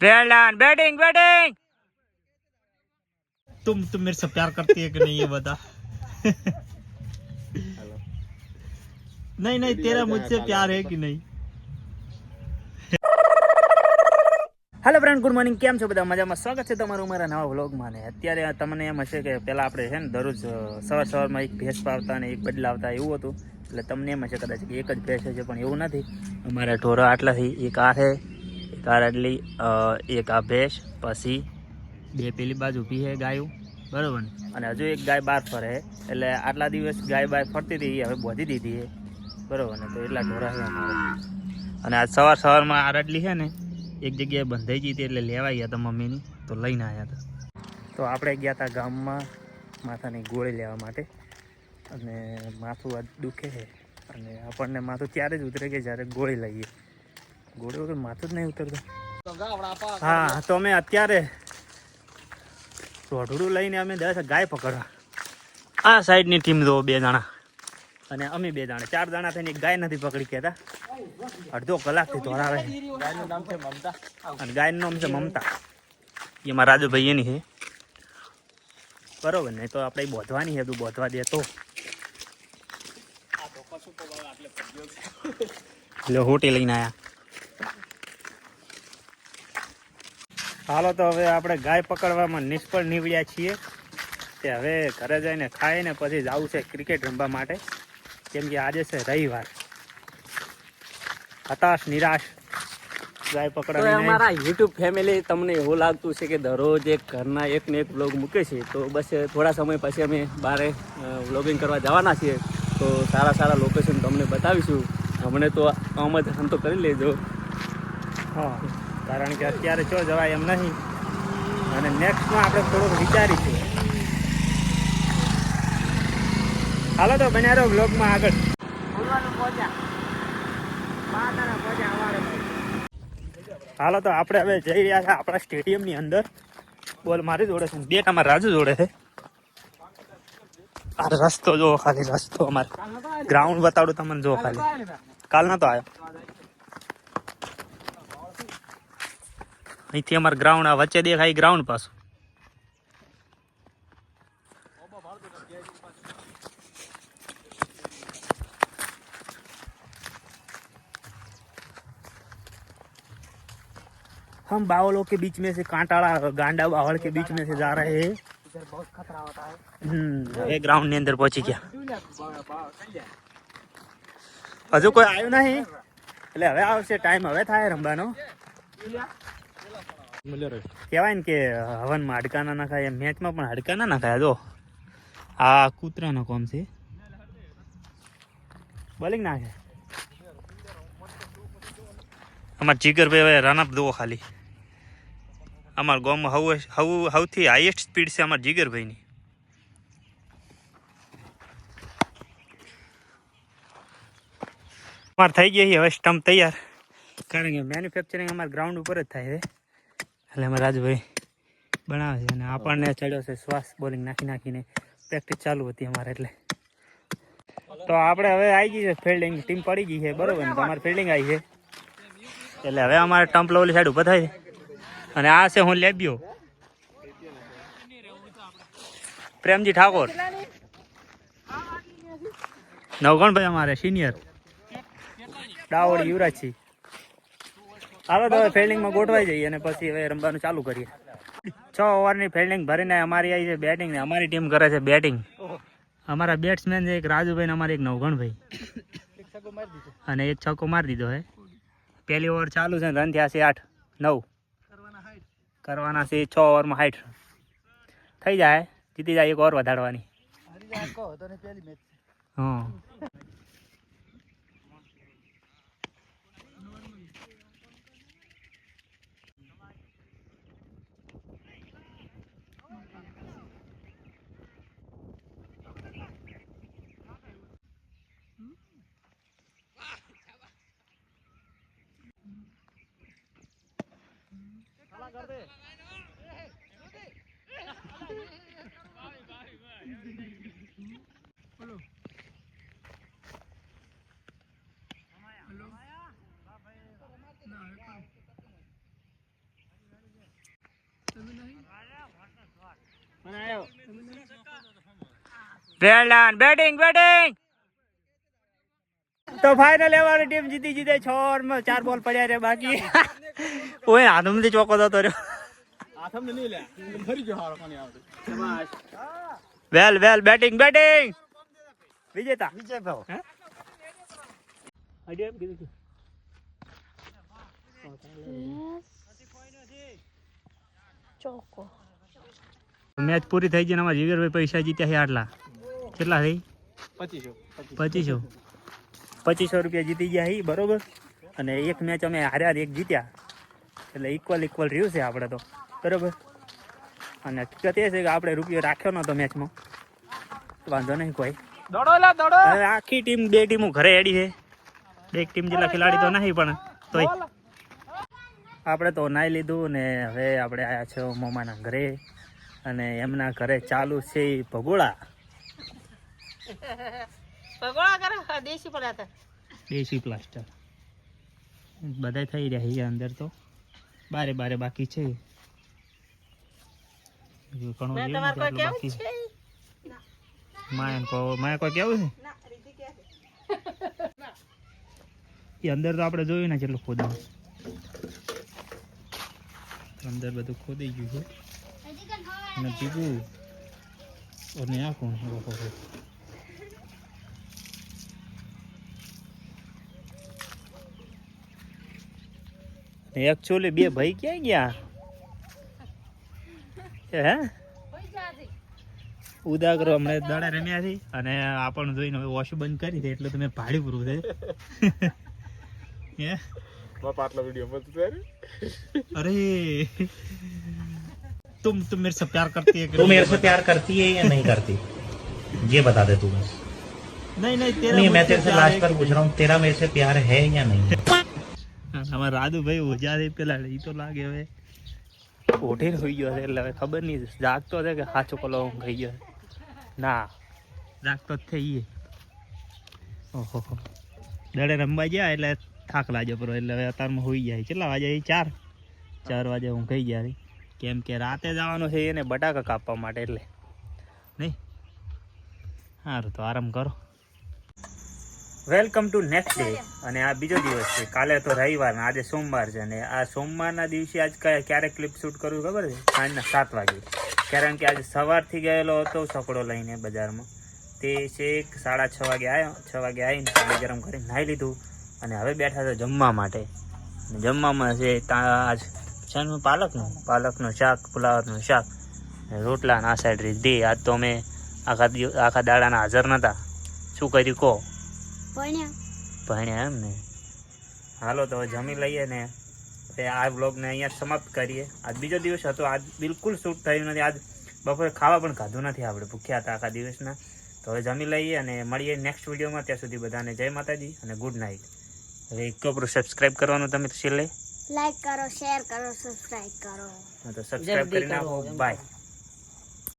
Prahlad batting batting तुम तुम मेरे से प्यार करती है कि नहीं ये बता नहीं नहीं तेरा मुझसे प्यार है कि नहीं હેલો ફ્રેન્ડ ગુડ મોર્નિંગ કેમ છો બધા મજામાં સ્વાગત છે તમારું મારા નવા વ્લોગમાં ને અત્યારે આ તમને એમ હશે કે પહેલાં આપણે છે ને દરરોજ અ, સવાર સવારમાં એક ભેંસ પાવતા ને એક બદલાવતા એવું હતું એટલે તમને એમ હશે કદાચ કે એક જ ભેંસ છે, પણ એવું નથી. અમારા ઢોરા આટલાથી એક આ છે, એક આ આટલી એક આ ભેંસ, પછી બે પેલી બાજુ ભી છે ગાયું, બરાબર અને હજુ એક ગાય બહાર ફરે, એટલે આટલા દિવસ ગાય બાય ફરતી હતી હવે બોધી દીધી છે, બરાબર ને? તો એટલા ઢોરા છે અને આજ સવાર સવારમાં આ રાટલી છે ને, એક જગ્યાએ બંધાઈ ગઈ એટલે લેવા ગયા હતા મમ્મીની, તો લઈને આવ્યા હતા. તો આપણે ગયા હતા ગામમાં, માથાની ગોળી લેવા માટે. અને માથું આ દુખે છે. અને આપણને માથું ત્યારે જ ઉતરે કે જ્યારે ગોળી લઈએ. ગોળી વગર માથું જ નહીં ઉતરતું. હા, તો અમે અત્યારે રોઢડું લઈને અમે દસ ગાય પકડવા આ સાઈડની ટીમ જો બે જણા. અને અમે બે જણા. ચાર જણા થઈને ગાય નથી પકડી કહેતા. અડધો કલાકથી ધોરાવે અને ગાયનું નામ છે મમતા. એમાં રાજુભાઈ એની છે. બરોબર, નહીં તો આપણે બોધવાની છે. તું બોધવા દે તો. એટલે હોટી લઈને આયા. હાલો તો હવે આપણે ગાય પકડવામાં નિષ્ફળ નીવડ્યા છીએ. તે હવે ઘરે જઈને ખાઈને પછી જવું છે ક્રિકેટ રમવા માટે. કેમ કે આજે છે રવિવાર. હતાશ નિરાશ. ગાય પકડવા અમારા યુટ્યુબ ફેમિલી તમને એવું લાગતું છે કે દરરોજ એક ઘરના એક ને એક બ્લોગ મૂકે છે. તો બસ થોડા સમય પછી અમે બારે વ્લોગિંગ કરવા જવાના છીએ. તો સારા સારા લોકેશન તમને બતાવીશું. અમને તો આમંત્રણ તો કરી લેજો. હા કારણ કે અત્યારે જો જવાય એમ નહીં. અને નેક્સ્ટમાં આપણે થોડુંક વિચારીશું. હાલો તો બન્યા રહો બ્લોગમાં આગળ. હાલો તો આપણે હવે જઈ રહ્યા છે આપણા સ્ટેડિયમની અંદર. બોલ મારી જોડે છે બે તમારા રાજુ જોડે છે. આ રસ્તો જો ખાલી રસ્તો અમારે. ગ્રાઉન્ડ બતાડું તમને જો ખાલી. કાલ નતો આવ્યો અહીંથી અમારે ગ્રાઉન્ડ આ વચ્ચે દેખાય ગ્રાઉન્ડ પાછું हम बावलों के बीच में से कांटाड़ा गांडा बावल के बीच में से जा रहे हैं हम्म, હવે ગ્રાઉન્ડ ની અંદર પહોંચી ગયા હજુ કોઈ આવ્યું નહીં? એટલે હવે આવશે ટાઈમ હવે થાય રમવાનો. કહેવાય ને કે હવનમાં હાડકા ના નાખાય મેચમાં પણ હાડકા ના નાખાય, જો. આ કૂતરાનો કોમ છે. બોલિંગ નાખે અમાર જીગરભાઈ હવે રનઅપ દો ખાલી. અમાર ગામમાં હવ હવ સૌથી હાઈએસ્ટ સ્પીડ છે અમારા જીગરભાઈની. અમારે થઈ ગઈ હવે સ્ટમ્પ તૈયાર. કારણ કે મેન્યુફેક્ચરિંગ અમારા ગ્રાઉન્ડ ઉપર જ થાય છે. એટલે અમે રાજભાઈ બનાવે છે અને આપણને ચડ્યો છે શ્વાસ બોલિંગ નાખી નાખીને. પ્રેક્ટિસ ચાલુ હતી અમારે એટલે. તો આપણે હવે આવી ગઈ છે ફિલ્ડિંગ ટીમ પડી ગઈ છે બરોબર ને? તમારે ફિલ્ડિંગ આવી છે. એટલે હવે અમારે ટમ્પ લોલી સાઈડ ઊભા થાય અને આ છે હું લેબ્યો. પ્રેમજી ઠાકોર. નવગણભાઈ અમારે સિનિયર ડાવડી યુવરાજસિંહ હાલો તો હવે ફિલ્ડિંગમાં ગોઠવાઈ જઈએ અને પછી હવે રમવાનું ચાલુ કરીએ. છ ઓવરની ફિલ્ડિંગ ભરીને અમારી આવી છે બેટિંગ ને અમારી ટીમ કરે છે બેટિંગ. અમારા બેટ્સમેન છે એક રાજુભાઈ ને અમારે એક નવગણભાઈ. અને એક છક્કો મારી દીધો હે. પહેલી ઓવર ચાલુ છે રન થયા છે આઠ નવ. કરવાના છે છ ઓવરમાં હાઈટ. થઈ જાય જીતી જાય એક ઓવર વધારવાની. હા. हेलो हेलो બેટિંગ બેટિંગ તો ફાઇનલ અમારી ટીમ જીતી જીતે છ ઓવરમાં ચાર બોલ પડ્યા રે બાકી. ઓય આનંદથી ચોકો થતો રહ્યો. વેલ વેલ બેટિંગ બેટિંગ વિજેતા. વિજય ભાવ હે? આઈડિયા એમ કીધું તું. ચોકો. મેચ પૂરી થઈ ગઈ ને આમાં જીગરભાઈ પૈસા જીત્યા છે આટલા. કેટલા થઈ? પચીસો. પચીસો. પચીસો રૂપિયા જીતી ગયા એ બરોબર? અને એક મેચ અમે હાર્યા એક જીત્યા. એટલે ઇક્વલ ઇક્વલ રહ્યું છે આપણે તો. બરોબર? અને હકીકત એ છે કે આપણે રૂપિયો રાખ્યો નતો મેચમાં વાંધો નહીં કોઈ. આખી ટીમ બે ટીમો ઘરે એડી છે. બે ટીમ જેટલા ખેલાડી તો નહીં પણ તોય. આપણે તો નાઈ લીધું ને હવે આપણે આવ્યા છે મોમાના ઘરે. અને એમના ઘરે ચાલુ છે ભગોળા. કરે દેશી પ્લાસ્ટર. બધા થઈ રહ્યા છે અંદર તો. બારે બારે બાકી છે. કેવું બાકી. માયા કોઈ કેવું છે? એ અંદર તો આપણે જોયું ને કેટલું ખોદા અંદર બધું ખોદી ગયું છે. અને બીજું અને આ કોણ છે? ઓહો હો. એકચ્યુઅલી બે ભાઈ ક્યાં ગયા હે ઉદાગરો હમણાં દાડા રમ્યા છે અને આપણને જોઈને હવે વોશ બંધ કરી દે એટલે તમે ભાડી પૂરું છે હે આટલો વિડીયો મત તારે अरे तुम तुम मेरे से प्यार करती है तू मेरे से प्यार करती है या नहीं करती ये बता दे तू बस नहीं नहीं तेरा नहीं मैं मुझसे तेरे से प्यार लास्ट पर पूछ रहा हूँ तेरा मेरे से प्यार है या नहीं है। અમારા રાધુભાઈ ઓજા છે પેલા એ તો લાગે હવે. ઓઢીને હોઈ ગયો છે એટલે હવે ખબર નહીં જાગતો છે કે સાચો કલો ખાઈ ગયો. ના. જાગતો જ થઈ ઓહો હો. દડે રમવા ગયા એટલે થાક લાગ્યો પડો એટલે હવે અત્યારમાં હોઈ જાય. કેટલા વાગે એ ચાર? ચાર વાગે હું ખાઈ ગયા. કેમ કે રાતે જવાનું છે એને બટાકા કાપવા માટે એટલે. નહીં? સારું તો આરામ કરો. વેલકમ ટુ નેક્સ્ટ ડે અને આ બીજો દિવસ છે. કાલે તો રવિવાર આજે સોમવાર છે. અને આ સોમવારના દિવસે આજ ક્યારે ક્લિપ શૂટ કરવું ખબર છે? સાંજના સાત વાગે. કારણ કે આજે સવારથી ગયેલો હતો સકડો લઈને બજારમાં. તે છેક સાડા છ વાગે આવ્યો છ વાગે આવીને પાણી ગરમ કરીને નાહી લીધું. અને હવે બેઠા છે જમવા માટે. જમવામાં છે ત્યાં આજ શાનું પાલકનું? પાલકનું શાક ફુલાવરનું શાક. રોટલા ના સાઈડ રીધી આજ તો અમે આખા આખા દાડાના હાજર નહોતા શું કર્યું કહો? ભણ્યા. એમ ને? હાલો તો હવે જમી લઈએ ને. તે આ વ્લોગને અહીંયા સમાપ્ત કરીએ. આજ બીજો દિવસ હતો. આજ બિલકુલ શૂટ થયું નથી. આજ બપોરે ખાવા પણ ખાધું નથી આપણે. ભૂખ્યા હતા આખા દિવસના. તો હવે જમી લઈએ અને મળીએ નેક્સ્ટ વિડીયોમાં. ત્યાં સુધી બધાને જય માતાજી અને ગુડ નાઇટ હવે એક કપડું સબસ્ક્રાઈબ કરવાનું તમે છેલ્લે. લાઈક કરો શેર કરો સબસ્ક્રાઇબ કરો. તો સબસ્ક્રાઈબ કરી નાખો. બાય